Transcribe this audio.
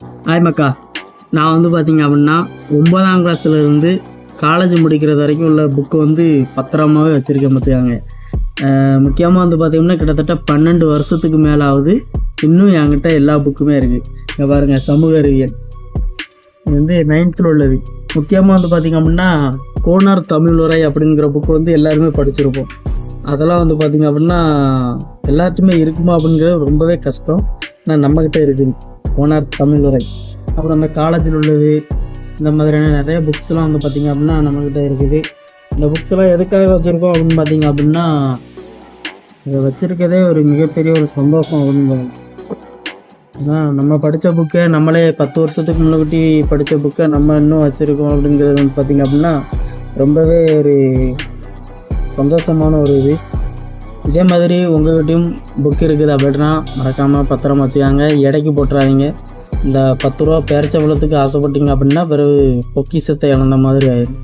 Hi மக்கா. நான் வந்து பார்த்தீங்க அப்படின்னா ஒன்பதாம் கிளாஸ்லேருந்து காலேஜ் முடிக்கிறது வரைக்கும் உள்ள புக்கு வந்து பத்திரமாகவே வச்சுருக்கேன் பார்த்துக்காங்க முக்கியமாக வந்து பார்த்தீங்கன்னா கிட்டத்தட்ட பன்னெண்டு வருஷத்துக்கு மேலே ஆகுது இன்னும் என்கிட்ட எல்லா புக்குமே இருக்குது இங்கே பாருங்கள் சமூக அறிவியல். இது வந்து நைன்த்தில் உள்ளது. முக்கியமாக வந்து பார்த்திங்க அப்படின்னா கோனார் தமிழ் உரை அப்படிங்கிற புக்கு வந்து எல்லாருமே படிச்சிருப்போம். அதெல்லாம் வந்து பார்த்திங்க அப்படின்னா எல்லாத்துமே இருக்குமா அப்படிங்கிறது ரொம்பவே கஷ்டம். ஆனால் நம்மக்கிட்ட இருக்குது. ஓனர் தமிழுரை அப்புறம் அந்த காலேஜில் உள்ளது இந்த மாதிரியான நிறைய புக்ஸ்லாம் வந்து பார்த்திங்க அப்படின்னா நம்மக்கிட்ட இருக்குது. இந்த புக்ஸ்லாம் எதுக்காக வச்சுருக்கோம் அப்படின்னு பார்த்தீங்க அப்படின்னா இதை வச்சுருக்கதே ஒரு மிகப்பெரிய ஒரு சந்தோஷம் அப்படின்னு ஏன்னா நம்ம படித்த புக்கை நம்மளே பத்து வருஷத்துக்கு முன்னாடி படித்த புக்கை நம்ம இன்னும் வச்சுருக்கோம் அப்படிங்கிறது வந்து பார்த்திங்க அப்படின்னா ரொம்பவே ஒரு சந்தோஷமான ஒரு இது. இதே மாதிரி உங்கள்கிட்டையும் புக் இருக்குது அப்படின்னா மறக்காமல் பத்திரமா வச்சுக்காங்க. எடைக்கு போட்டுறாதீங்க. இந்த பத்து ரூபா பேரிச்சம்பழத்துக்கு ஆசைப்பட்டீங்க அப்படின்னா பிறகு பொக்கிசத்தை இழந்த மாதிரி ஆயிடும்